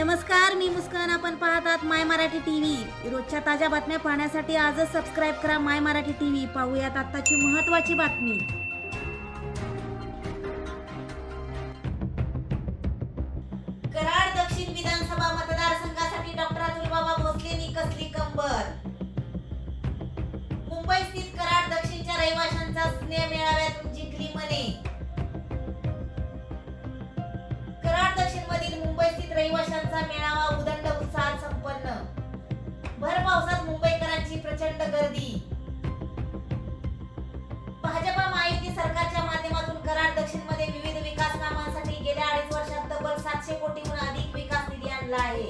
नमस्कार मी मुस्कान. आपण पाहतात माय मराठी टीव्ही. रोजच्या ताज्या बातम्या पाहण्यासाठी आजच सबस्क्राईब करा माय मराठी टीव्ही. पाहूयात आत्ताची महत्वाची बातमी. कराड दक्षिण विधानसभा मतदारसंघासाठी डॉक्टर अतुलबाबा भोसलेंनी कसली कंबर? मुंबई स्थित कराड दक्षिणच्या रहिवाशांचा मुंबई रहिवाशांचा मेळावा उदंड उत्साहात संपन्न. भर पावसात मुंबईकरांची प्रचंड गर्दी. भाजपा महायुती सरकारच्या माध्यमातून कराड दक्षिणमध्ये विविध विकास कामांसाठी गेल्या अडीच वर्षात तब्बल सातशे कोटीहून अधिक विकास निधी आणला आहे.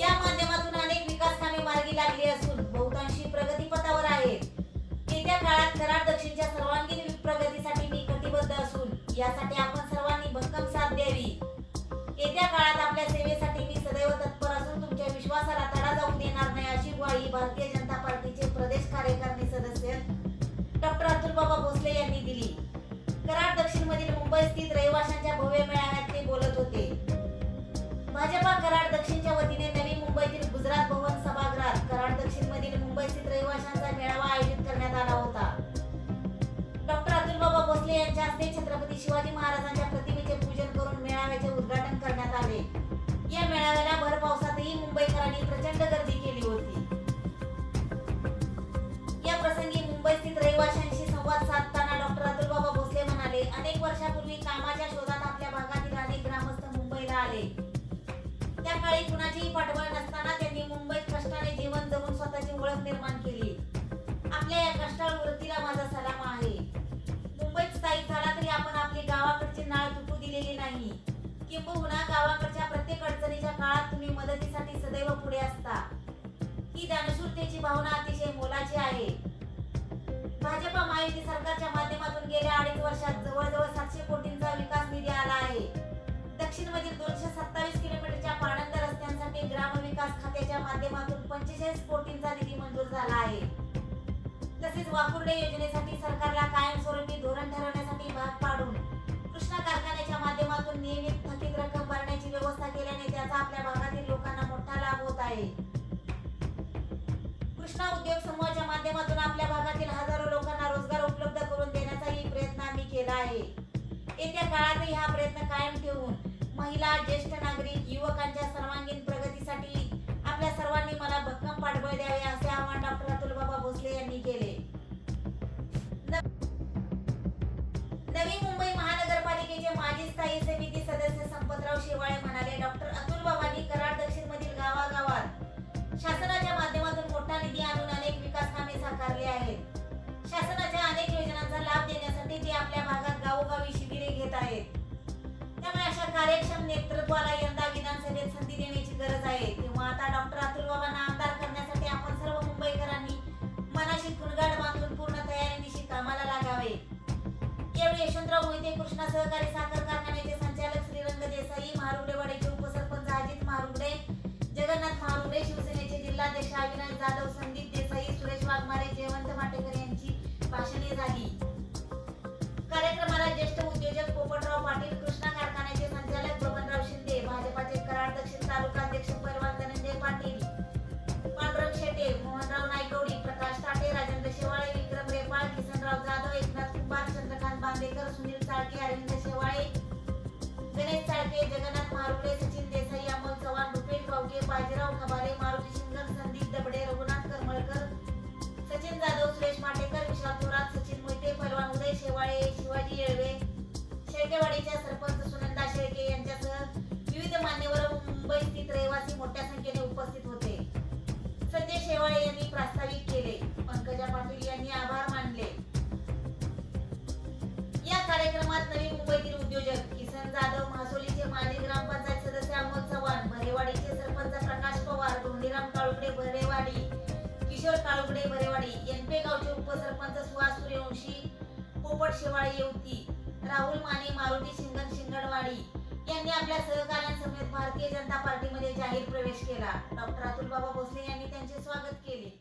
या माध्यमातून अनेक विकास कामे मार्गी लागली असून बहुतांशी प्रगतीपथावर आहेत येत्या काळात कराड दक्षिणच्या सर्वांगीण प्रगतीसाठी मी कटिबद्ध असून यासाठी भारतीय जनता पार्टीचे प्रदेश कार्यकारिणी सदस्य डॉक्टर अतुल बाबा भोसले यांनी दिली. कराड दक्षिण मधील मुंबई स्थित रहिवाशांच्या भव्य मेळाव्यात ते बोलत होते. भाजपा कराड दक्षिणच्या वतीने नवी मुंबईतील गुजरात भवन सभागृहात कराड दक्षिण मधील मुंबई स्थित रहिवाशांचा मेळावा आयोजित करण्यात आला होता. डॉक्टर अतुल बाबा भोसले यांच्या हस्ते छत्रपती शिवाजी महाराज किंबहुना गावाकडच्या प्रत्येक अडचणीच्या काळात तुम्ही मदतीसाठी सदैव पुढे असता. ही दानशूरतेची भावना अतिशय मोलाची आहे. भाजपा महायुती सरकारच्या माध्यमातून गेल्या अडीच वर्षात जवळजवळ सातशे कोटींचा विकास निधी आला आहे. दक्षिण मधील दोनशे सत्तावीस किलोमीटरच्या पाणंद रस्त्यांसाठी ग्रामविकास खात्याच्या माध्यमातून पंचेचाळीस कोटींचा निधी मंजूर झाला आहे. तसेच वाकुर्डे योजनेसाठी सरकारला काय कृष्णा उद्योग समूहाच्या माध्यमातून आपल्या भागातील हजारो लोकांना रोजगार उपलब्ध करून देण्याचाही प्रयत्न आम्ही केला आहे. येत्या काळातही हा प्रयत्न कायम ठेवून महिला ज्येष्ठ नागरिक युवकांच्या सर्वांगीण प्रगतीसाठी आपल्या सर्वांनी मला भक्कम पाठबळ द्यावे असे आवाहन डॉक्टर अतुल बाबा भोसले यांनी केले. नवी मुंबई महानगरपालिकेचे माजी स्थायी समिती सदस्य संपतराव शेवाळे म्हणाले डॉक्टर अतुल बाबांनी कार्यक्षम नेतृत्वाला यंदा विधानसभेत संधी देण्याची गरज आहे. तेव्हा आता डॉक्टर अतुल बाबांना आमदार करण्यासाठी आपण सर्व मुंबईकरांनी मनाशी कुलगाड बांधून पूर्ण तयारीनिशी कामाला लागावे. यावेळी यशवंतराव मोहिते कृष्णा सहकारी साखर कारखान्याचे संचालक श्रीरंग देसाई महारुगडेवाडीचे उपसरपंच अजित महारुगडे जगन्नाथ महारुगडे शिवसेनेचे जिल्हाध्यक्ष अविनाश जाधव विविध मान्यवर व रहिवासी मोठ्या संख्येने उपस्थित होते. संजय शेवाळे यांनी प्रास्ताविक केले. पंकजा पाटील यांनी आभार मानले. या कार्यक्रमात नवी मुंबईतील उद्योजक किसन जाधव म्हासोलीचे माजी ग्रामपंचायत सदस्य अमोल चव्हाण भरेवाडीचे सरपंच प्रकाश पवार धोंडीराम काळुकडे भरेवाडी किशोर काळुकडे भरेवाडी एनपे गावचे उपसरपंच सुहास सूर्यवंशी पोपट शेवाळे येवती राहुल माने मारुती शिंगण शिंगणवाडी यांनी आपल्या सहकाऱ्यांसमेत भारतीय जनता पार्टीमध्ये जाहीर प्रवेश केला. डॉक्टर अतुल बाबा भोसले यांनी त्यांचे स्वागत केले.